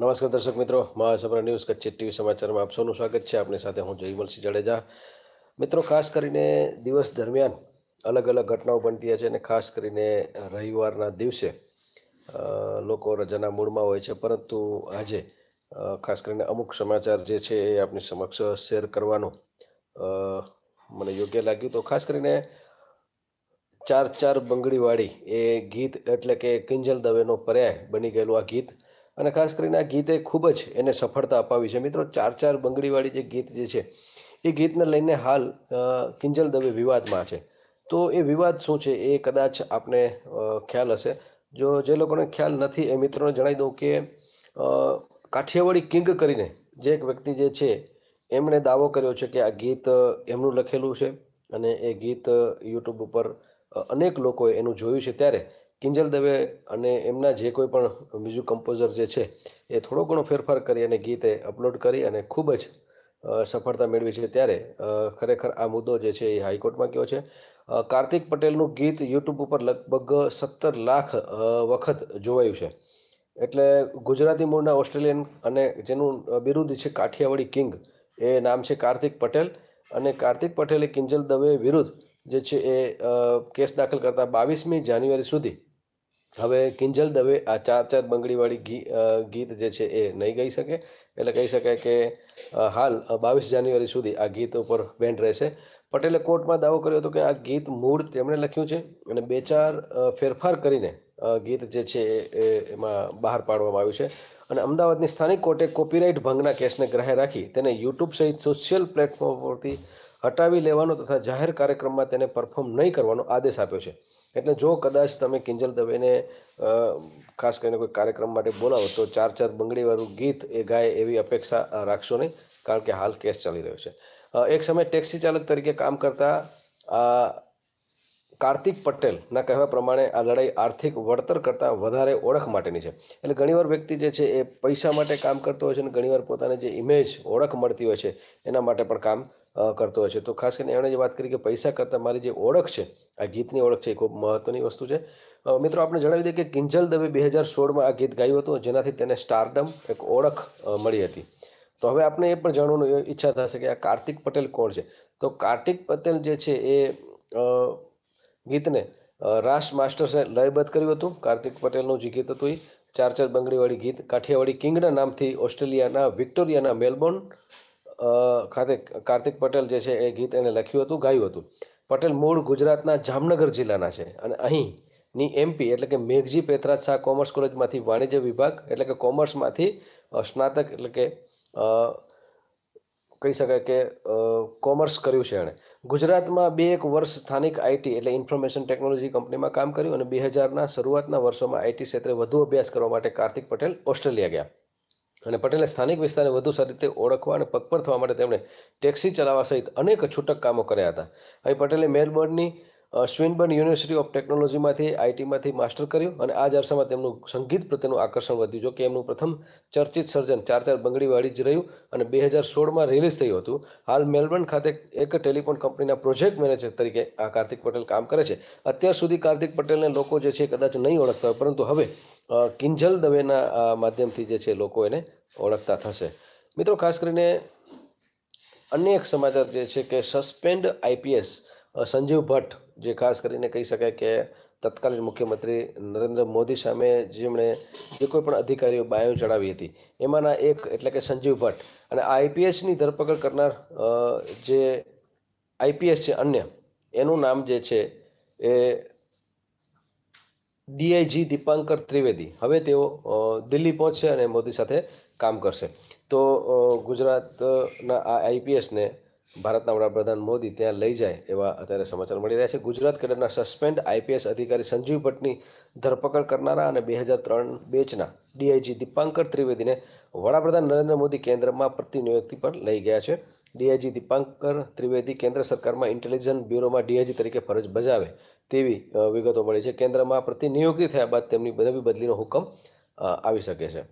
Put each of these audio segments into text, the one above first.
નમસ્કાર દર્શક મિત્રો, મહાસભા ન્યૂઝ કચ્છ ટીવી સમાચારમાં આપ સૌનું સ્વાગત છે. આપણી સાથે હું જયમલસિંહ જાડેજા. મિત્રો, ખાસ કરીને દિવસ દરમિયાન અલગ અલગ ઘટનાઓ બનતી છે અને ખાસ કરીને રવિવારના દિવસે લોકો રજાના મૂડમાં હોય છે. પરંતુ આજે ખાસ કરીને અમુક સમાચાર જે છે એ આપની સમક્ષ શેર કરવાનો મને યોગ્ય લાગ્યું. તો ખાસ કરીને ચાર ચાર બંગડીવાળી એ ગીત એટલે કે કિંજલ દવેનો પર્યાય બની ગયેલું આ ગીત. અને ખાસ કરીને આ ગીતે ખૂબ જ એને સફળતા અપાવી છે. મિત્રો, ચાર ચાર બંગડીવાળી જે ગીત જે છે, એ ગીતને લઈને હાલ કિંજલ દવે વિવાદમાં છે. તો એ વિવાદ શું છે એ કદાચ આપને ખ્યાલ હશે. જો જે લોકોને ખ્યાલ નથી, એ મિત્રોને જણાવી દઉં કે કાઠિયાવાડી કિંગ કરીને જે એક વ્યક્તિ જે છે, એમણે દાવો કર્યો છે કે આ ગીત એમનું લખેલું છે અને એ ગીત યુટ્યુબ ઉપર અનેક લોકોએ એનું જોયું છે. ત્યારે કિંજલ દવે અને એમના જે કોઈ પણ મ્યુઝિક કમ્પોઝર જે છે, એ થોડો ઘણો ફેરફાર કરી અને ગીતે અપલોડ કરી અને ખૂબ જ સફળતા મેળવી છે ત્યારે ખરેખર આ મુદ્દો જે છે એ હાઈકોર્ટમાં ગયો છે. કાર્તિક પટેલનું ગીત યુટ્યુબ ઉપર લગભગ સત્તર લાખ વખત જોવાયું છે. એટલે ગુજરાતી મૂળના ઓસ્ટ્રેલિયન અને જેનું બિરુદ છે કાઠિયાવાડી કિંગ, એ નામ છે કાર્તિક પટેલ. અને કાર્તિક પટેલે કિંજલ દવે વિરુદ્ધ જે છે એ કેસ દાખલ કરતા બાવીસમી જાન્યુઆરી સુધી હવે કિંજલ દવે આ ચાર ચાર બંગડીવાળી ગીત જે છે એ નહીં ગાઈ શકે. એટલે કહી શકાય કે હાલ બાવીસ જાન્યુઆરી સુધી આ ગીત ઉપર બેન રહેશે. પટેલે કોર્ટમાં દાવો કર્યો હતો કે આ ગીત મૂળ તેમણે લખ્યું છે અને બે ચાર ફેરફાર કરીને ગીત જે છે એ- એમાં બહાર પાડવામાં આવ્યું છે. અને અમદાવાદની સ્થાનિક કોર્ટે કોપીરાઇટ ભંગના કેસને ગ્રાહ્ય રાખી તેને યુટ્યુબ સહિત સોશિયલ પ્લેટફોર્મ પરથી હટાવી લેવાનો તથા જાહેર કાર્યક્રમમાં તેને પરફોર્મ નહીં કરવાનો આદેશ આપ્યો છે. એટલે જો કદાચ તમે કિંજલ દવેને ખાસ કરીને કોઈ કાર્યક્રમ માટે બોલાવો, તો ચાર ચાર બંગડીવાળું ગીત એ ગાય એવી અપેક્ષા રાખશો નહીં, કારણ કે હાલ કેસ ચાલી રહ્યો છે. એક સમયે ટેક્સી ચાલક તરીકે કામ કરતા કાર્તિક પટેલના કહેવા પ્રમાણે આ લડાઈ આર્થિક વળતર કરતાં વધારે ઓળખ માટેની છે. એટલે ઘણીવાર વ્યક્તિ જે છે એ પૈસા માટે કામ કરતો હોય છે અને ઘણીવાર પોતાને જે ઇમેજ ઓળખ મળતી હોય છે, એના માટે પણ કામ કરતો હોય છે. તો ખાસ કરીને એમણે જે વાત કરી કે પૈસા કરતાં મારી જે ઓળખ છે, આ ગીતની ઓળખ છે એ ખૂબ મહત્વની વસ્તુ છે. મિત્રો આપણે જણાવી દઈએ કે કિંજલ દવે બે હજાર સોળમાં આ ગીત ગાયું હતું, જેનાથી તેને સ્ટારડમ, એક ઓળખ મળી હતી. તો હવે આપણે એ પણ જાણવાનું ઈચ્છા થશે કે આ કાર્તિક પટેલ કોણ છે? તો કાર્તિક પટેલ જે છે એ ગીતને રાસ માસ્ટર્સે લયબદ્ધ કર્યું હતું. કાર્તિક પટેલનું જે ગીત હતું એ, ચાર ચાર બંગડીવાળી ગીત કાઠિયાવાડી કિંગના નામથી ઓસ્ટ્રેલિયાના, વિક્ટોરિયાના મેલબોર્ન ખાતે કાર્તિક પટેલ જે છે એ ગીત એને લખ્યું હતું, ગાયું હતું. પટેલ મૂળ ગુજરાતના જામનગર જિલ્લાના છે અને અહીંની એમપી એટલે કે મેઘજી પેથરાજ શાહ કોમર્સ કોલેજમાંથી વાણિજ્ય વિભાગ એટલે કે કોમર્સમાંથી સ્નાતક એટલે કે કહી શકાય કે કોમર્સ કર્યું છે એણે. ગુજરાતમાં બે એક વર્ષ સ્થાનિક આઈટી એટલે ઇન્ફોર્મેશન ટેકનોલોજી કંપનીમાં કામ કર્યું અને બે હજારના શરૂઆતના વર્ષોમાં આઈટી ક્ષેત્રે વધુ અભ્યાસ કરવા માટે કાર્તિક પટેલ ઓસ્ટ્રેલિયા ગયા. અને પટેલે સ્થાનિક વિસ્તારને વધુ સારી રીતે ઓળખવા અને પગપર થવા માટે તેમણે ટેક્સી ચલાવવા સહિત અનેક છૂટક કામો કર્યા હતા. અહીં પટેલે મેલબર્નની સ્વિનબર્ન યુનિવર્સિટી ઓફ ટેકનોલોજીમાંથી, આઈટીમાંથી માસ્ટર કર્યું અને આ જ અરસામાં તેમનું સંગીત પ્રત્યેનું આકર્ષણ વધ્યું જો કે એમનું પ્રથમ ચર્ચિત સર્જન ચાર ચાર બંગડીવાળી જ રહ્યું અને બે હજાર સોળમાં રિલીઝ થયું હતું. હાલ મેલબર્ન ખાતે એક ટેલિફોન કંપનીના પ્રોજેક્ટ મેનેજર તરીકે આ કાર્તિક પટેલ કામ કરે છે. અત્યાર સુધી કાર્તિક પટેલને લોકો જે છે કદાચ નહીં ઓળખતા હોય, પરંતુ હવે કિંજલ દવેના માધ્યમથી જે છે લોકો એને ઓળખતા થશે. મિત્રો, ખાસ કરીને અન્ય એક સમાચાર જે છે કે સસ્પેન્ડ આઈપીએસ સંજીવ ભટ્ટ, જે ખાસ કરીને કહી શકાય કે તત્કાલીન મુખ્યમંત્રી નરેન્દ્ર મોદી સામે જેમણે જે કોઈ પણ અધિકારીઓ બાયો ચડાવી હતી, એમાંના એક એટલે કે સંજીવ ભટ્ટ. અને આઈપીએસની ધરપકડ કરનાર જે આઈપીએસ છે અન્ય, એનું નામ જે છે એ ડીઆઈજી દીપાંકર ત્રિવેદી. હવે તેઓ દિલ્હી પહોંચશે અને મોદી સાથે કામ કરશે. તો ગુજરાતના આ આઈપીએસને ભારતના વડાપ્રધાન મોદી ત્યાં લઈ જાય એવા અત્યારે સમાચાર મળી રહ્યા છે. ગુજરાત કેડરના સસ્પેન્ડ આઈપીએસ અધિકારી સંજીવ ભટ્ટની ધરપકડ કરનારા અને બે હજાર ત્રણ બેચના ડીઆઈજી દીપાંકર ત્રિવેદીને વડાપ્રધાન નરેન્દ્ર મોદી કેન્દ્રમાં પ્રતિનિયુક્તિ પર લઈ ગયા છે. ડીઆઈજી દીપાંકર ત્રિવેદી કેન્દ્ર સરકારમાં ઇન્ટેલિજન્સ બ્યુરોમાં ડીઆઈજી તરીકે ફરજ બજાવે તેવી વિગતો મળી છે. કેન્દ્રમાં પ્રતિનિયુક્તિ થયા બાદ તેમની નવી બદલીનો હુકમ આવી શકે છે.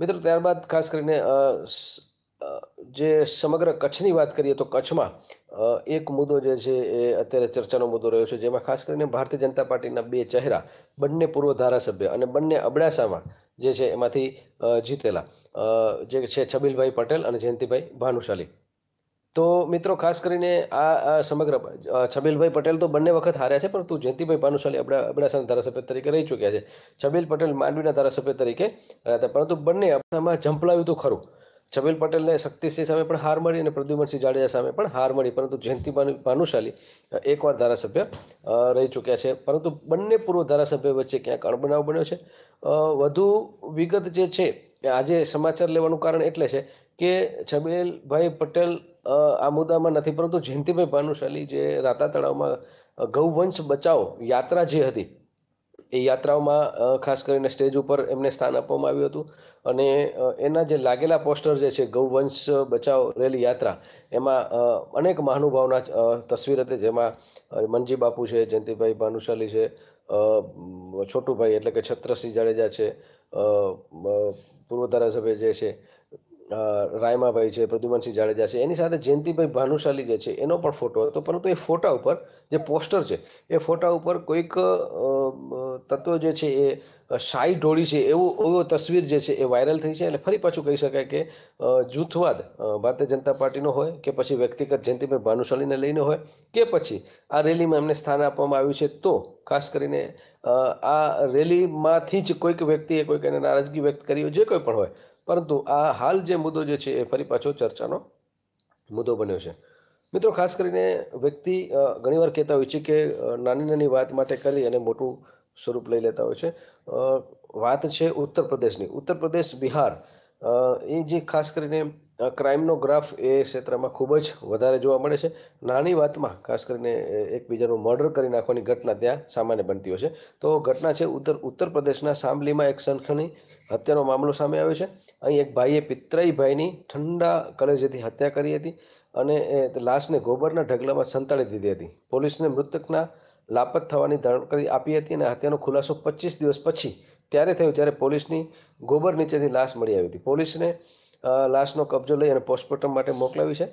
મિત્રો, ત્યારબાદ ખાસ કરીને જે સમગ્ર કચ્છની વાત કરીએ તો કચ્છમાં એક મુદ્દો જે છે એ અત્યારે ચર્ચાનો મુદ્દો રહ્યો છે, જેમાં ખાસ કરીને ભારતીય જનતા પાર્ટીના બે ચહેરા, બંને પૂર્વ ધારાસભ્ય અને બંને અબડાસામાં જે છે એમાંથી જીતેલા. જે છે છબીલભાઈ પટેલ અને જયંતિભાઈ ભાનુશાલી. તો મિત્રો, ખાસ કરીને આ સમગ્ર છબીલભાઈ પટેલ તો બંને વખત હાર્યા છે, પરંતુ જયંતિભાઈ ભાનુશાલી આપણા અબડાસાના ધારાસભ્ય તરીકે રહી ચૂક્યા છે. છબીલ પટેલ માંડવીના ધારાસભ્ય તરીકે રહ્યા હતા, પરંતુ બંને અબડાસામાં ઝંપલાવ્યું તો ખરું. છબીલ પટેલને શક્તિસિંહ સામે પણ હાર મળી અને પ્રદ્યુમનસિંહ જાડેજા સામે પણ હાર મળી, પરંતુ જયંતિ ભાનુશાલી એકવાર ધારાસભ્ય રહી ચૂક્યા છે. પરંતુ બંને પૂર્વ ધારાસભ્ય વચ્ચે ક્યાંક અણબનાવ બન્યો છે. વધુ વિગત જે છે આજે સમાચાર લેવાનું કારણ એટલે છે કે છબીલભાઈ પટેલ આ મુદ્દામાં નથી, પરંતુ જયંતિભાઈ ભાનુશાલી જે રાતા તળાવમાં ગૌવંશ બચાવ યાત્રા જે હતી, એ યાત્રાઓમાં ખાસ કરીને સ્ટેજ ઉપર એમને સ્થાન આપવામાં આવ્યું હતું. અને એના જે લાગેલા પોસ્ટર જે છે, ગૌવંશ બચાવ રેલી યાત્રા, એમાં અનેક મહાનુભાવના તસવીર હતી, જેમાં મનજી બાપુ છે, જયંતિભાઈ ભાનુશાલી છે છોટુભાઈ એટલે કે છત્રસિંહ જાડેજા છે પૂર્વ ધારાસભ્ય જે છે રાયમાભાઈ છે, પ્રદ્યુમનસિંહ જાડેજા છે, એની સાથે જયંતિભાઈ ભાનુશાલી જે છે, એનો પણ ફોટો હતો, પરંતુ એ ફોટા ઉપર જે પોસ્ટર છે, એ ફોટા ઉપર કોઈક તત્વ જે છે, એ શાહી ઢોળી છે, એવું, એવો તસવીર જે છે, એ વાયરલ થઈ છે, એટલે ફરી પાછું કહી શકાય કે જૂથવાદ ભારતીય જનતા પાર્ટીનો હોય, કે પછી વ્યક્તિગત જયંતિભાઈ ભાનુશાલીને લઈને હોય, કે પછી આ રેલીમાં એમને સ્થાન આપવામાં આવ્યું છે, તો ખાસ કરીને આ રેલીમાંથી જ કોઈક વ્યક્તિએ કોઈક એને નારાજગી વ્યક્ત કરી હોય, જે કોઈ પણ હોય પરંતુ આ હાલ જે મુદ્દો જે છે એ ફરી પાછો ચર્ચાનો મુદ્દો બન્યો છે. મિત્રો, ખાસ કરીને વ્યક્તિ ઘણીવાર કહેતા હોય છે કે નાની નાની વાત માટે કરી અને મોટું સ્વરૂપ લઈ લેતા હોય છે. વાત છે ઉત્તર પ્રદેશની. ઉત્તર પ્રદેશ, બિહાર એ જે ખાસ કરીને ક્રાઇમનો ગ્રાફ એ ક્ષેત્રમાં ખૂબ જ વધારે જોવા મળે છે. નાની વાતમાં ખાસ કરીને એકબીજાનું મર્ડર કરી નાખવાની ઘટના ત્યાં સામાન્ય બનતી હોય છે. તો ઘટના છે ઉત્તર ઉત્તર પ્રદેશના સામલીમાં એક સંખની હત્યાનો મામલો સામે આવ્યો છે. અહીં એક ભાઈએ પિતરાઈ ભાઈની ઠંડા કલેજેથી હત્યા કરી હતી અને લાશને ગોબરના ઢગલામાં સંતાડી દીધી હતી. પોલીસને મૃતકના લાપત થવાની જાણકારી આપી હતી અને હત્યાનો ખુલાસો પચીસ દિવસ પછી ત્યારે થયો જ્યારે પોલીસની ગોબર નીચેથી લાશ મળી આવી હતી. પોલીસને લાશનો કબજો લઈ અને પોસ્ટમોર્ટમ માટે મોકલાવી છે.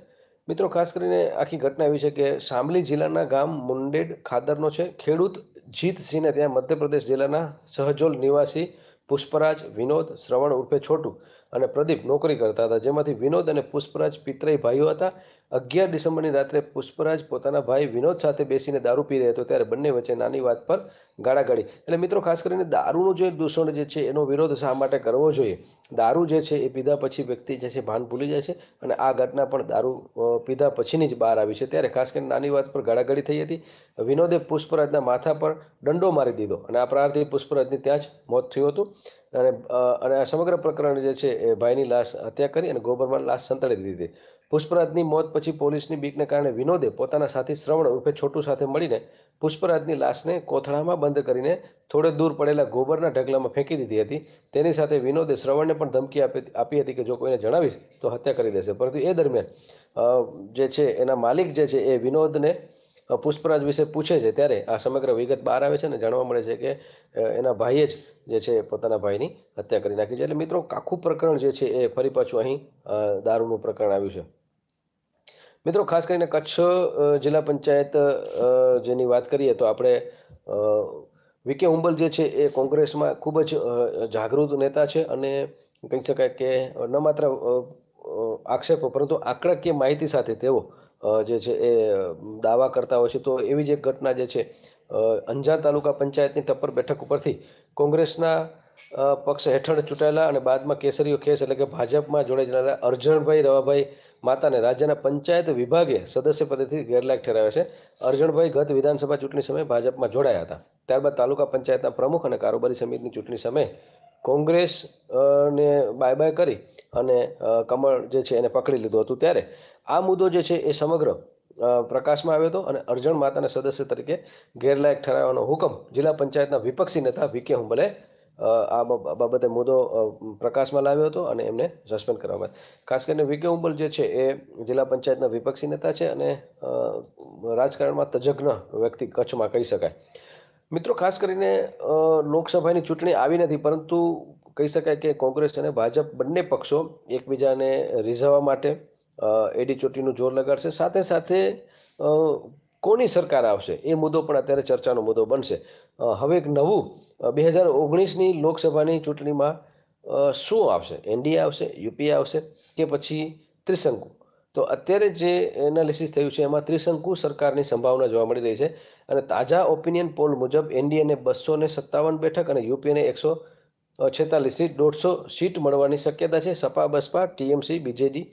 મિત્રો, ખાસ કરીને આખી ઘટના એવી છે કે શામલી જિલ્લાના ગામ મુંડેડ ખાદરનો છે. ખેડૂત જીતસિંહને ત્યાં મધ્યપ્રદેશ જિલ્લાના સહજોલ નિવાસી પુષ્પરાજ વિનોદ શ્રવણ ઉર્ફે છોટુ અને પ્રદીપ નોકરી કરતા હતા. જેમાંથી વિનોદ અને પુષ્પરાજ પિતરાઈ ભાઈઓ હતા. અગિયાર ડિસેમ્બરની રાત્રે પુષ્પરાજ પોતાના ભાઈ વિનોદ સાથે બેસીને દારૂ પી રહ્યો હતો. ત્યારે બંને વચ્ચે નાની વાત પર ગાળાગાળી. એટલે મિત્રો, ખાસ કરીને દારૂનું જે દૂષણ જે છે, એનો વિરોધ શા માટે કરવો જોઈએ? દારૂ જે છે, એ પીધા પછી વ્યક્તિ જે છે, ભાન ભૂલી જાય છે અને આ ઘટના પણ દારૂ પીધા પછીની જ બહાર આવી છે. ત્યારે ખાસ કરીને નાની વાત પર ગાળાગાળી થઈ હતી. વિનોદે પુષ્પરાજના માથા પર દંડો મારી દીધો અને આ પ્રહારથી પુષ્પરાજની ત્યાં જ મોત થયું હતું. અને અને આ સમગ્ર પ્રકરણ જે છે એ ભાઈની લાશ હત્યા કરી અને ગોબરમાં લાશ સંતાડી દીધી હતી. પુષ્પરાજની મોત પછી પોલીસની બીકને કારણે વિનોદે પોતાના સાથી શ્રવણ ઉર્ફે છોટુ સાથે મળીને પુષ્પરાજની લાશને કોથળામાં બંધ કરીને થોડે દૂર પડેલા ગોબરના ઢગલામાં ફેંકી દીધી હતી. તેની સાથે વિનોદે શ્રવણને પણ ધમકી આપી હતી કે જો કોઈને જણાવીશ તો હત્યા કરી દેશે. પરંતુ એ દરમિયાન જે છે એના માલિક જે છે એ વિનોદને પુષ્પરાજ વિશે પૂછે છે ત્યારે આ સમગ્ર વિગત બહાર આવે છે અને જાણવા મળે છે કે એના ભાઈએ જ જે છે પોતાના ભાઈની હત્યા કરી નાખી છે. એટલે મિત્રો, આખું પ્રકરણ જે છે એ ફરી પાછું અહીં દારૂનું પ્રકરણ આવ્યું છે. મિત્રો, ખાસ કરીને કચ્છ જિલ્લા પંચાયત જેની વાત કરીએ તો આપણે વિકે હુંબલ જે છે એ કોંગ્રેસમાં ખૂબ જ જાગૃત નેતા છે અને કહી શકાય કે ન માત્ર આક્ષેપો પરંતુ આંકડાકીય માહિતી સાથે તેઓ જે છે એ દાવા કરતા હોય છે. તો એવી જ એક ઘટના જે છે અંજાર તાલુકા પંચાયતની ટપ્પર બેઠક ઉપરથી કોંગ્રેસના પક્ષ હેઠળ ચૂંટાયેલા અને બાદમાં કેસરીઓ ખેસ એટલે કે ભાજપમાં જોડાઈ જનારા અરજણભાઈ રવાભાઈ માતાને રાજ્યના પંચાયત વિભાગે સદસ્ય પદેથી ગેરલાયક ઠેરાવ્યા છે. અરજણભાઈ ગત વિધાનસભા ચૂંટણી સમયે ભાજપમાં જોડાયા હતા. ત્યારબાદ તાલુકા પંચાયતના પ્રમુખ અને કારોબારી સમિતિની ચૂંટણી સમયે કોંગ્રેસ ને બાય બાય કરી અને કમળ જે છે એને પકડી લીધું હતું ત્યારે આ મુદ્દો જે છે એ સમગ્ર પ્રકાશમાં આવ્યો હતો અને અર્જણ માતાના સદસ્ય તરીકે ગેરલાયક ઠરાવવાનો હુકમ જિલ્લા પંચાયતના વિપક્ષી નેતા વિકે હુંબલે આ બાબતે મુદ્દો પ્રકાશમાં લાવ્યો હતો અને એમને સસ્પેન્ડ કરવામાં આવ્યા. ખાસ કરીને વિકે હુંબલ જે છે એ જિલ્લા પંચાયતના વિપક્ષી નેતા છે અને રાજકારણમાં તજજ્ઞ વ્યક્તિ કચ્છમાં કહી શકાય મિત્રો, ખાસ કરીને લોકસભાની ચૂંટણી આવી નથી, પરંતુ કહી શકાય કે કોંગ્રેસ અને ભાજપ બંને પક્ષો એકબીજાને રીઝવવા માટે એડી ચોટીનું જોર લગાડશે. સાથે સાથે કોની સરકાર આવશે એ મુદ્દો પણ અત્યારે ચર્ચાનો મુદ્દો બનશે. હવે એક નવું બે હજાર ઓગણીસની લોકસભાની ચૂંટણીમાં શું આવશે? એનડીએ આવશે, યુપીએ આવશે કે પછી ત્રિશંકુ તો અત્યારે જે એનાલિસિસ થયું છે એમાં ત્રિશંકુ સરકારની સંભાવના જોવા મળી રહી છે અને તાજા ઓપિનિયન પોલ મુજબ એનડીએને બસો ને સત્તાવન બેઠક અને યુપીએને એકસો છેતાલીસ સીટ, દોઢસો સીટ મળવાની શક્યતા છે. સપા, બસપા, ટીએમસી, બીજેડી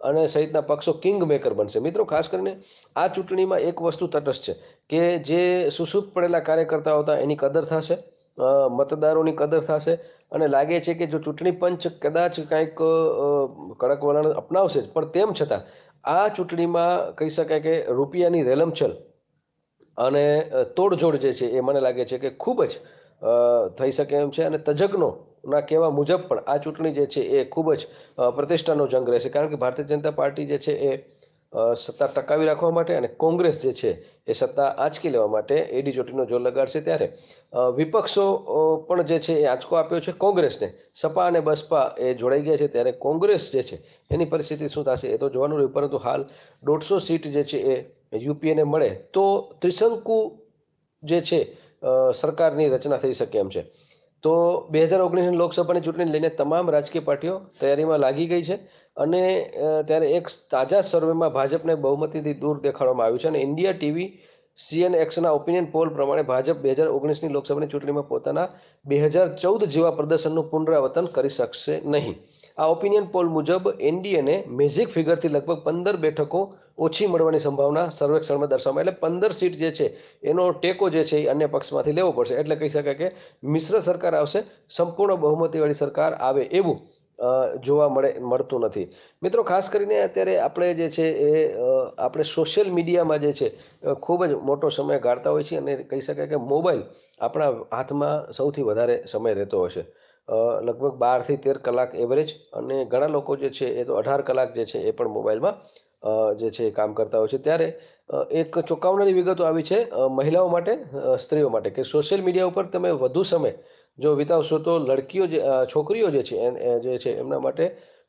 અને સહિતના પક્ષો કિંગ મેકર બનશે. મિત્રો, ખાસ કરીને આ ચૂંટણીમાં એક વસ્તુ તટસ્થ છે કે જે સુસુપ પડેલા કાર્યકર્તાઓ હતા, એની કદર થશે મતદારોની કદર થશે અને લાગે છે કે જો ચૂંટણી પંચ કદાચ કાંઈક કડક વલણ અપનાવશે પણ તેમ છતાં આ ચૂંટણીમાં કહી શકાય કે રૂપિયાની રેલમછલ અને તોડજોડ જે છે એ મને લાગે છે કે ખૂબ જ થઈ શકે એમ છે. અને તજજ્ઞો, ના કહેવા મુજબ પણ આ ચૂંટણી જે છે એ ખૂબ જ પ્રતિષ્ઠાનો જંગ રહેશે. કારણ કે ભારતીય જનતા પાર્ટી જે છે એ સત્તા ટકાવી રાખવા માટે અને કોંગ્રેસ જે છે એ સત્તા આંચકી લેવા માટે એડી ચોટીનો જોર લગાડશે ત્યારે વિપક્ષો પણ જે છે એ આંચકો આપ્યો છે કોંગ્રેસને. સપા અને બસપા એ જોડાઈ ગયા છે ત્યારે કોંગ્રેસ જે છે એની પરિસ્થિતિ શું થશે એ તો જોવાનું રહ્યું. પરંતુ હાલ દોઢસો સીટ જે છે એ યુપીએને મળે. તો ત્રિશંકુ જે છે સરકારની રચના થઈ શકે એમ છે. તો બે હજાર ઓગણીસની લોકસભાની ચૂંટણીને લઈને તમામ રાજકીય પાર્ટીઓ તૈયારીમાં લાગી ગઈ છે અને ત્યારે એક તાજા સર્વેમાં ભાજપને બહુમતીથી દૂર દેખાડવામાં આવ્યું છે અને ઇન્ડિયા ટીવી સીએન એક્સના ઓપિનિયન પોલ પ્રમાણે ભાજપ બે હજાર ઓગણીસની લોકસભાની ચૂંટણીમાં પોતાના બે હજાર ચૌદ જેવા પ્રદર્શનનું પુનરાવર્તન કરી શકશે નહીં. આ ઓપિનિયન પોલ મુજબ એનડીએને મેજિક ફિગરથી લગભગ પંદર બેઠકો ઓછી મળવાની સંભાવના સર્વેક્ષણમાં દર્શાવવામાં એટલે પંદર સીટ જે છે, એનો ટેકો જે છે એ અન્ય પક્ષમાંથી લેવો પડશે. એટલે કહી શકાય કે મિશ્ર સરકાર આવશે, સંપૂર્ણ બહુમતીવાળી સરકાર આવે એવું જોવા મળે, મળતું નથી. મિત્રો, ખાસ કરીને અત્યારે આપણે જે છે એ આપણે સોશિયલ મીડિયામાં જે છે ખૂબ જ મોટો સમય ગાળતા હોય છે અને કહી શકાય કે મોબાઈલ આપણા હાથમાં સૌથી વધારે સમય રહેતો છે. લગભગ બારથી તેર કલાક એવરેજ અને ઘણા લોકો જે છે એ તો અઢાર કલાક જે છે એ પણ મોબાઈલમાં જે છે કામ કરતા હોય છે. ત્યારે એક ચોંકાવનારી વિગતો આવી છે મહિલાઓ માટે સ્ત્રીઓ માટે કે સોશિયલ મીડિયા ઉપર તમે વધુ સમય જો વિતાવશો તો લડકીઓ જે છોકરીઓ જે છે જે છે એમના માટે,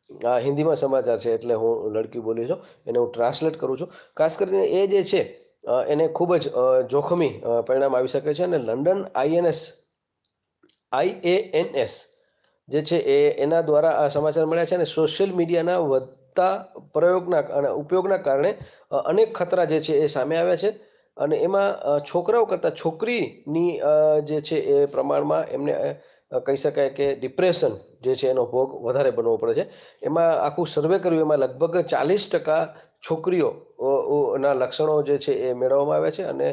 આ હિન્દીમાં સમાચાર છે એટલે હું લડકી બોલી છું, એને હું ટ્રાન્સલેટ કરું છું. ખાસ કરીને એ જે છે એને ખૂબ જ જોખમી પરિણામ આવી શકે છે અને લંડન આઈએનએસ આઈએએનએસ જે છે એ એના દ્વારા આ સમાચાર મળ્યા છે અને સોશિયલ મીડિયાના વધતા પ્રયોગના અને ઉપયોગના કારણે અનેક ખતરા જે છે એ સામે આવ્યા છે. અને એમાં છોકરાઓ કરતાં છોકરીની જે છે એ પ્રમાણમાં એમને કહી શકાય કે ડિપ્રેશન જે છે એનો ભોગ વધારે બનવો પડે છે. એમાં આખું સર્વે કર્યું, એમાં લગભગ ચાલીસ ટકા છોકરીઓ અ, અ, ના લક્ષણો જે છે એ મેળવવામાં આવે છે અને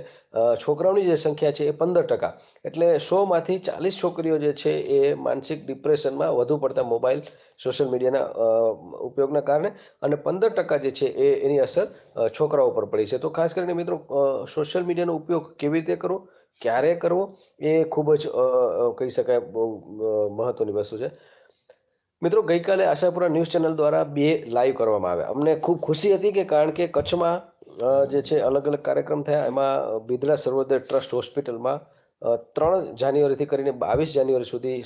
છોકરાઓની જે સંખ્યા છે એ પંદર ટકા. એટલે સોમાંથી ચાલીસ છોકરીઓ જે છે એ માનસિક ડિપ્રેશનમાં વધુ પડતા મોબાઈલ સોશિયલ મીડિયાના ઉપયોગના કારણે અને પંદર ટકા જે છે એ એની અસર છોકરાઓ પર પડી છે. તો ખાસ કરીને મિત્રો સોશિયલ મીડિયાનો ઉપયોગ કેવી રીતે કરવો? ક્યારે કરવો? એ ખૂબ જ કહી શકાય બહુ મહત્ત્વની વસ્તુ છે. મિત્રો, ગઈકાલે આશાપુરા ન્યૂઝ ચેનલ દ્વારા બે લાઈવ કરવામાં આવ્યા. અમને ખૂબ ખુશી હતી કે કારણ કે કચ્છમાં જે છે અલગ અલગ કાર્યક્રમ થયા. એમાં બિદડા સર્વોદય ટ્રસ્ટ હોસ્પિટલમાં ત્રણ જાન્યુઆરીથી કરીને બાવીસ જાન્યુઆરી સુધી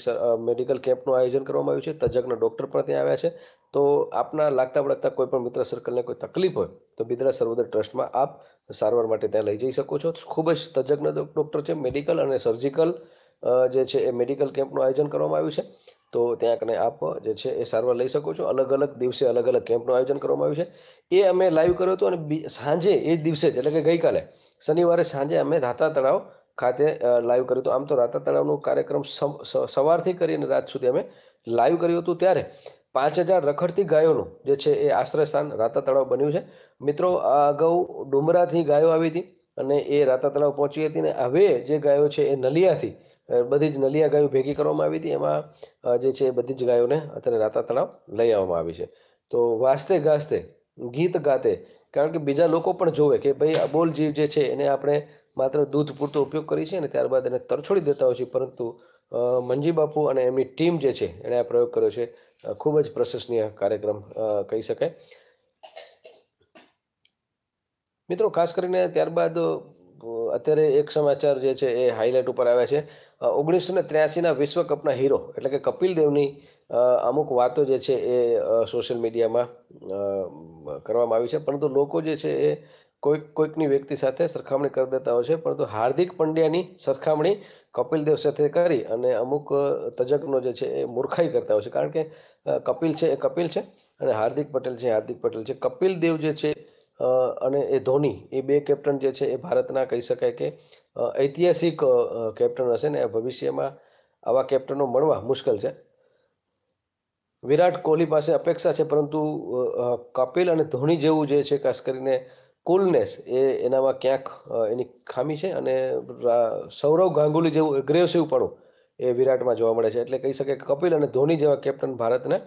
મેડિકલ કેમ્પનું આયોજન કરવામાં આવ્યું છે. તજજ્ઞ ડૉક્ટર પણ ત્યાં આવ્યા છે. તો આપના લાગતા વળગતા કોઈ પણ મિત્ર સર્કલને કોઈ તકલીફ હોય, તો બિદરા સર્વોદય ટ્રસ્ટમાં આપ સારવાર માટે ત્યાં લઈ જઈ શકો છો. ખૂબ જ તજજ્ઞ ડૉક્ટર છે. મેડિકલ અને સર્જિકલ જે છે, એ મેડિકલ કેમ્પનું આયોજન કરવામાં આવ્યું છે. તો ત્યાં કને આપ જે છે એ સારવાર લઈ શકો છો. અલગ અલગ દિવસે અલગ અલગ કેમ્પનું આયોજન કરવામાં આવ્યું છે. એ અમે લાઈવ કર્યો હતો અને સાંજે એ દિવસે જ, એટલે કે ગઈકાલે, શનિવારે સાંજે અમે રાતા તળાવ ખાતે લાઈવ કર્યું હતું. આમ તો રાતા તળાવનો કાર્યક્રમ સવારથી કરીને રાત સુધી અમે લાઈવ કર્યું હતું. ત્યારે પાંચ હજાર રખડતી ગાયોનું જે છે એ આશ્રય સ્થાન રાતા તળાવ બન્યું છે. મિત્રો આ અગાઉ ડુમરાથી ગાયો આવી હતી અને એ રાતા તળાવ પહોંચી હતી ને હવે જે ગાયો છે એ નલિયાથી બધી જ નલિયા ગાયો ભેગી કરવામાં આવી હતી. એમાં જે છે બધી જ ગાયોને અત્યારે રાતા તળાવ લઈ આવવામાં આવી છે. તો વાસ્તે ગાસ્તે ગીત ગાતે, કારણ કે બીજા લોકો પણ જોવે કે ભાઈ આ બોલ જીવ જે છે એને આપણે માત્ર દૂધ પૂરતો ઉપયોગ કરીએ છીએ અને ત્યારબાદ એને તરછોડી દેતા હોય છે. પરંતુ મંજી બાપુ અને એમની ટીમ જે છે એણે આ પ્રયોગ કર્યો છે. ખૂબ જ પ્રશંસનીય કાર્યક્રમ કહી શકાય. મિત્રો, ખાસ કરીને ત્યારબાદ અત્યારે એક સમાચાર જે છે એ હાઇલાઇટ ઉપર આવ્યા છે. ઓગણીસો ને ત્ર્યાસીના વિશ્વ કપના હીરો, એટલે કે કપિલ દેવની અમુક વાતો જે છે એ સોશિયલ મીડિયામાં કરવામાં આવી છે. પરંતુ લોકો જે છે એ કોઈક, કોઈકની વ્યક્તિ સાથે સરખામણી કરી દેતા હોય છે. પરંતુ હાર્દિક પંડ્યાની સરખામણી કપિલ દેવ સાથે કરી અને અમુક તજજ્ઞો જે છે એ મૂર્ખાઈ કરતા હોય છે. કારણ કે કપિલ છે એ કપિલ છે અને હાર્દિક પટેલ છે હાર્દિક પટેલ છે. કપિલ દેવ જે છે અને એ ધોની, એ બે કેપ્ટન જે છે એ ભારતના કહી શકાય કે ઐતિહાસિક કેપ્ટન હશે ને, ભવિષ્યમાં આવા કેપ્ટનો મળવા મુશ્કેલ છે. વિરાટ કોહલી પાસે અપેક્ષા છે, પરંતુ કપિલ અને ધોની જેવું જે છે, ખાસ કરીને કુલનેસ એ એનામાં ક્યાંક એની ખામી છે અને સૌરવ ગાંગુલી જેવું એગ્રેસિવ પણ એ વિરાટમાં જોવા મળે છે. એટલે કહી શકાય કે કપિલ અને ધોની જેવા કેપ્ટન ભારતને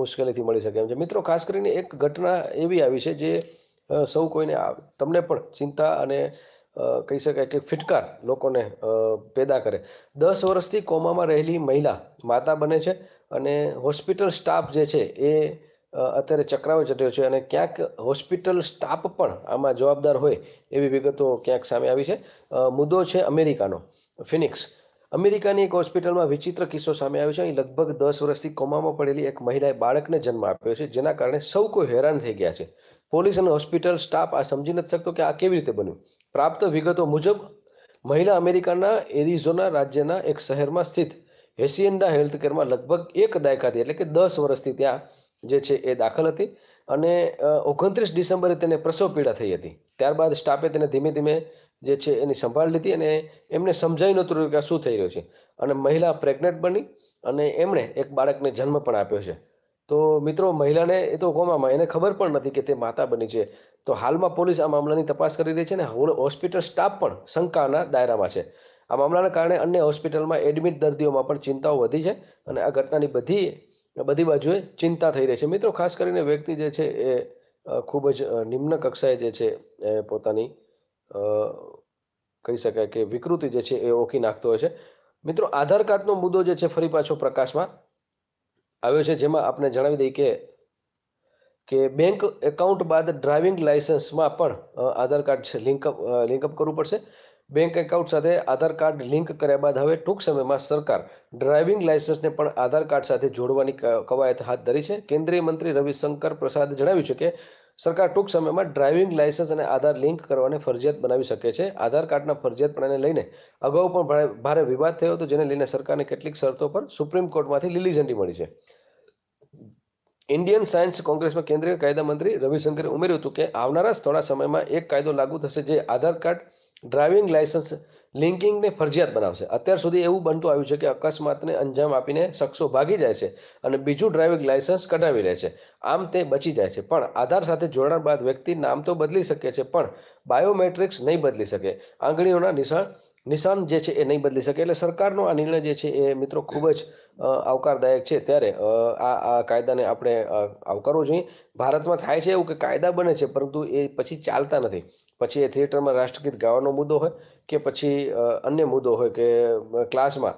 મુશ્કેલીથી મળી શકે એમ છે. મિત્રો, ખાસ કરીને એક ઘટના એવી આવી છે જે સૌ કોઈને તમને પણ ચિંતા અને કહી શકાય કે ફિટકાર લોકોને પેદા કરે. દસ વર્ષથી કોમામાં રહેલી મહિલા માતા બને છે અને હોસ્પિટલ સ્ટાફ જે છે એ અત્યારે ચક્રાવે ચડ્યો છે અને ક્યાંક હોસ્પિટલ સ્ટાફ પણ આમાં જવાબદાર હોય એવી વિગતો ક્યાંક સામે આવી છે. મુદ્દો છે અમેરિકાનો, ફિનિક્સ. અમેરિકાની એક હોસ્પિટલમાં વિચિત્ર કિસ્સો સામે આવ્યો છે. અહીં લગભગ દસ વર્ષથી કોમામાં પડેલી એક મહિલાએ બાળકને જન્મ આપ્યો છે, જેના કારણે સૌ કોઈ હેરાન થઈ ગયા છે. પોલીસ અને હોસ્પિટલ સ્ટાફ આ સમજી નથી શકતો કે આ કેવી રીતે બન્યું. પ્રાપ્ત વિગતો મુજબ, મહિલા અમેરિકાના એરિઝોના રાજ્યના એક શહેરમાં સ્થિત હેસિયન્ડા હેલ્થકેરમાં લગભગ એક દાયકાથી એટલે કે દસ વર્ષથી ત્યાં જે છે એ દાખલ હતી અને ઓગણત્રીસ ડિસેમ્બરે તેને પ્રસવ પીડા થઈ હતી. ત્યારબાદ સ્ટાફે તેને ધીમે ધીમે જે છે એની સંભાળ લીધી અને એમને સમજાઈ નહોતું કે શું થઈ રહ્યું છે. અને મહિલા પ્રેગ્નન્ટ બની અને એમણે એક બાળકને જન્મ પણ આપ્યો છે. તો મિત્રો, મહિલાને એ તો કોમામાં, એને ખબર પણ નથી કે તે માતા બની છે. તો હાલમાં પોલીસ આ મામલાની તપાસ કરી રહી છે અને હોસ્પિટલ સ્ટાફ પણ શંકાના દાયરામાં છે. આ મામલાના કારણે અન્ય હોસ્પિટલમાં એડમિટ દર્દીઓમાં પણ ચિંતાઓ વધી છે અને આ ઘટનાની બધી બધી બાજુએ ચિંતા થઈ રહી છે. મિત્રો, ખાસ કરીને વ્યક્તિ જે છે એ ખૂબ જ નિમ્ન કક્ષાએ જે છે એ પોતાની કહી શકાય કે વિકૃતિ જે છે એ ઓકી નાખતો હોય છે. મિત્રો, આધાર કાર્ડનો મુદ્દો જે છે ફરી પાછો પ્રકાશમાં આવ્યો છે, જેમાં આપણે જણાવી દઈએ કે કે બેંક એકાઉન્ટ બાદ ડ્રાઇવિંગ લાઇસન્સમાં પણ આધાર કાર્ડ છે લિંકઅપ લિંકઅપ કરવું પડશે. બેંક એકાઉન્ટ સાથે આધાર કાર્ડ લિંક કર્યા બાદ હવે ટૂંક સમયમાં સરકાર ડ્રાઇવિંગ લાઇસન્સને પણ આધાર કાર્ડ સાથે જોડવાની કવાયત હાથ ધરી છે. કેન્દ્રીય મંત્રી રવિશંકર પ્રસાદે જણાવ્યું છે કે, સરકાર ટૂંક સમયમાં ડ્રાઇવિંગ લાયસન્સ અને આધાર લિંક કરવાને ફરજિયાત બનાવી શકે છે. આધાર કાર્ડના ફરજિયાતપણાને લઈને અગાઉ પણ ભારે વિવાદ થયો હતો, જેને લઈને સરકારને કેટલીક શરતો પર સુપ્રીમ કોર્ટમાંથી લીલી ઝંડી મળી છે. ઇન્ડિયન સાયન્સ કોંગ્રેસમાં કેન્દ્રીય કાયદા મંત્રી રવિશંકરે ઉમેર્યું હતું કે આવનારા થોડા સમયમાં એક કાયદો લાગુ થશે જે આધાર કાર્ડ, ડ્રાઇવિંગ લાયસન્સ લિંકિંગને ફરજિયાત બનાવશે. અત્યાર સુધી એવું બનતું આવ્યું છે કે અકસ્માતને અંજામ આપીને શખ્સો ભાગી જાય છે અને બીજું ડ્રાઇવિંગ લાયસન્સ કઢાવી લે છે. આમ તે બચી જાય છે. પણ આધાર સાથે જોડાણ બાદ વ્યક્તિ નામ તો બદલી શકે છે, પણ બાયોમેટ્રિક્સ નહીં બદલી શકે. આંગળીઓના નિશાન નિશાન જે છે એ નહીં બદલી શકે. એટલે સરકારનો આ નિર્ણય જે છે એ મિત્રો ખૂબ જ આવકારદાયક છે ત્યારે. આ આ કાયદાને આપણે આવકારવો જોઈએ. ભારતમાં થાય છે એવું કે કાયદા બને છે, પરંતુ એ પછી ચાલતા નથી. પછી એ થિયેટરમાં રાષ્ટ્રગીત ગાવાનો મુદ્દો હોય કે પછી અન્ય મુદ્દો હોય કે ક્લાસમાં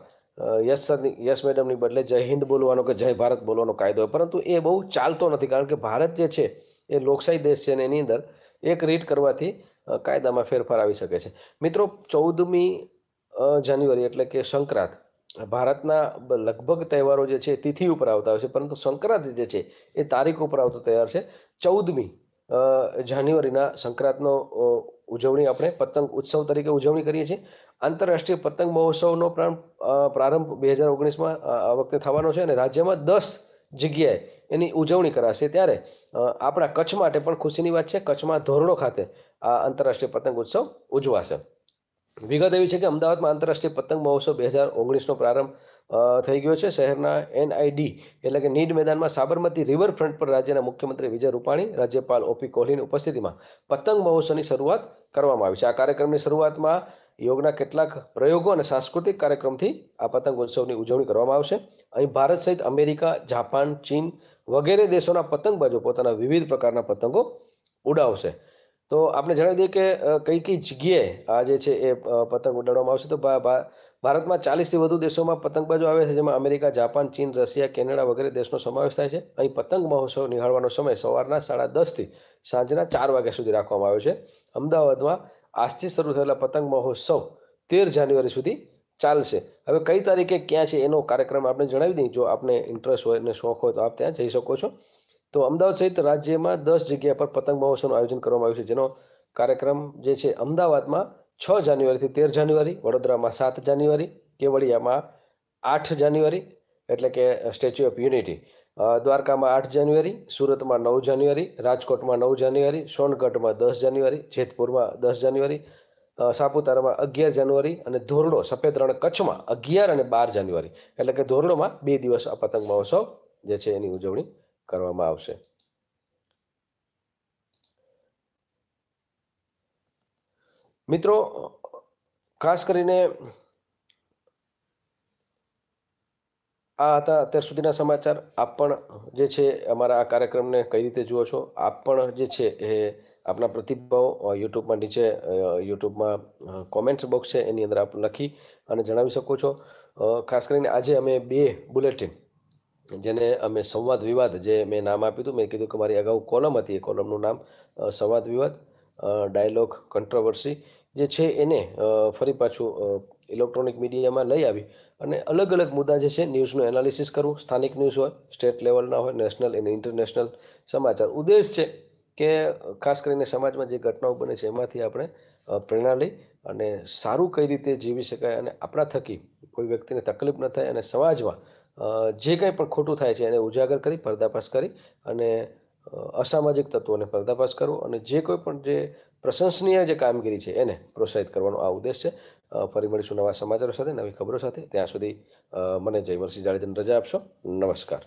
યસ સરની, યસ મેડમની બદલે જય હિન્દ બોલવાનો કે જય ભારત બોલવાનો કાયદો હોય. પરંતુ એ બહુ ચાલતો નથી, કારણ કે ભારત જે છે, એ લોકશાહી દેશ છે અને એની અંદર એક રીટ કરવાથી કાયદામાં ફેરફાર આવી શકે છે. મિત્રો, ચૌદમી જાન્યુઆરી એટલે કે સંક્રાંત. ભારતના લગભગ તહેવારો જે છે તિથિ ઉપર આવતા હોય છે, પરંતુ સંક્રાંતિ જે છે એ તારીખ ઉપર આવતો તહેવાર છે. ચૌદમી જાન્યુઆરીના સંક્રાંતનો ઉજવણી આપણે પતંગ ઉત્સવ તરીકે ઉજવણી કરીએ છીએ. આંતરરાષ્ટ્રીય પતંગ મહોત્સવનો પ્રારંભ પ્રારંભ બે હજાર ઓગણીસમાં આ વખતે થવાનો છે અને રાજ્યમાં દસ જગ્યાએ એની ઉજવણી કરાશે ત્યારે આપણા કચ્છ માટે પણ ખુશીની વાત છે. કચ્છમાં ધોરડો ખાતે આ આંતરરાષ્ટ્રીય પતંગ ઉત્સવ ઉજવાશે. વિગત એવી છે કે અમદાવાદમાં આંતરરાષ્ટ્રીય પતંગ મહોત્સવ બે હજાર ઓગણીસનો પ્રારંભ થઈ ગયો છે. શહેરના એનઆઈડી એટલે કે નીડ મેદાનમાં સાબરમતી રિવરફ્રન્ટ પર રાજ્યના મુખ્યમંત્રી વિજય રૂપાણી, રાજ્યપાલ ઓપી કોહલીની ઉપસ્થિતિમાં પતંગ મહોત્સવની શરૂઆત કરવામાં આવી છે. આ કાર્યક્રમની શરૂઆતમાં યોગના કેટલાક પ્રયોગો અને સાંસ્કૃતિક કાર્યક્રમથી આ પતંગ ઉત્સવની ઉજવણી કરવામાં આવશે. અહીં ભારત સહિત અમેરિકા, જાપાન, ચીન વગેરે દેશોના પતંગબાજો પોતાના વિવિધ પ્રકારના પતંગો ઉડાવશે. તો આપણે જણાવી દઈએ કે કઈ કઈ જગ્યાએ આ જે છે એ પતંગ ઉડાડવામાં આવશે? તો ભારતમાં ચાલીસથી વધુ દેશોમાં પતંગબાજો આવે છે, જેમાં અમેરિકા, જાપાન, ચીન, રશિયા, કેનેડા વગેરે દેશનો સમાવેશ થાય છે. અહીં પતંગ મહોત્સવ નિહાળવાનો સમય સવારના સાડા દસથી સાંજના ચાર વાગ્યા સુધી રાખવામાં આવ્યો છે. અમદાવાદમાં આજથી શરૂ થયેલા પતંગ મહોત્સવ તેર જાન્યુઆરી સુધી ચાલશે. હવે કઈ તારીખે ક્યાં છે એનો કાર્યક્રમ આપણે જણાવી દઈએ? જો આપને ઇન્ટરેસ્ટ હોય અને શોખ હોય તો આપ ત્યાં જઈ શકો છો. તો અમદાવાદ સહિત રાજ્યમાં દસ જગ્યા પર પતંગ મહોત્સવનું આયોજન કરવામાં આવ્યું છે, જેનો કાર્યક્રમ જે છે અમદાવાદમાં છ જાન્યુઆરીથી તેર જાન્યુઆરી, વડોદરામાં સાત જાન્યુઆરી, કેવડિયામાં આઠ જાન્યુઆરી, એટલે કે સ્ટેચ્યુ ઓફ યુનિટી. દ્વારકામાં આઠ જાન્યુઆરી, સુરતમાં નવ જાન્યુઆરી, રાજકોટમાં નવ જાન્યુઆરી, સોનગઢમાં દસ જાન્યુઆરી, જેતપુરમાં દસ જાન્યુઆરી સાપુતારામાં અગિયાર જાન્યુઆરી અને ધોરડો સફેદ રણ કચ્છમાં અગિયાર અને બાર જાન્યુઆરી. એટલે કે ધોરડોમાં બે દિવસ આ પતંગ મહોત્સવ જે છે એની ઉજવણી કરવામાં આવશે. મિત્રો, ખાસ કરીને આ હતા અત્યાર સુધીના સમાચાર. આપ પણ જે છે અમારા આ કાર્યક્રમને કઈ રીતે જુઓ છો? આપ પણ જે છે એ આપના પ્રતિભાવો યુટ્યુબમાં નીચે યુટ્યુબમાં કોમેન્ટ બોક્સ છે એની અંદર આપ લખી અને જણાવી શકો છો. ખાસ કરીને આજે અમે બે બુલેટિન જેને અમે સંવાદ વિવાદ જે મેં નામ આપ્યું હતું, મેં કીધું કે મારી અગાઉ કોલમ હતી એ કોલમનું નામ સંવાદ વિવાદ ડાયલોગ કન્ટ્રોવર્સી જે છે એને ફરી પાછું ઇલેક્ટ્રોનિક મીડિયામાં લઈ આવી અને અલગ અલગ મુદ્દા જે છે ન્યૂઝનું એનાલિસિસ કરવું, સ્થાનિક ન્યૂઝ હોય, સ્ટેટ લેવલના હોય નેશનલ અને ઇન્ટરનેશનલ સમાચાર. ઉદ્દેશ છે કે, ખાસ કરીને સમાજમાં જે ઘટનાઓ બને છે એમાંથી આપણે પ્રેરણા લઈ અને સારું કઈ રીતે જીવી શકાય અને આપણા થકી કોઈ વ્યક્તિને તકલીફ ન થાય અને સમાજમાં જે કંઈ પણ ખોટું થાય છે એને ઉજાગર કરી, પર્દાફાશ કરી અને અસામાજિક તત્વોને પર્દાફાશ કરવો અને જે કોઈ પણ જે પ્રશંસનીય જે કામગીરી છે એને પ્રોત્સાહિત કરવાનો આ ઉદ્દેશ છે. ફરી મળીશું નવા સમાચારો સાથે, નવી ખબરો સાથે. ત્યાં સુધી મને જયવરસિંહ જાડેજાને રજા આપશો. નમસ્કાર.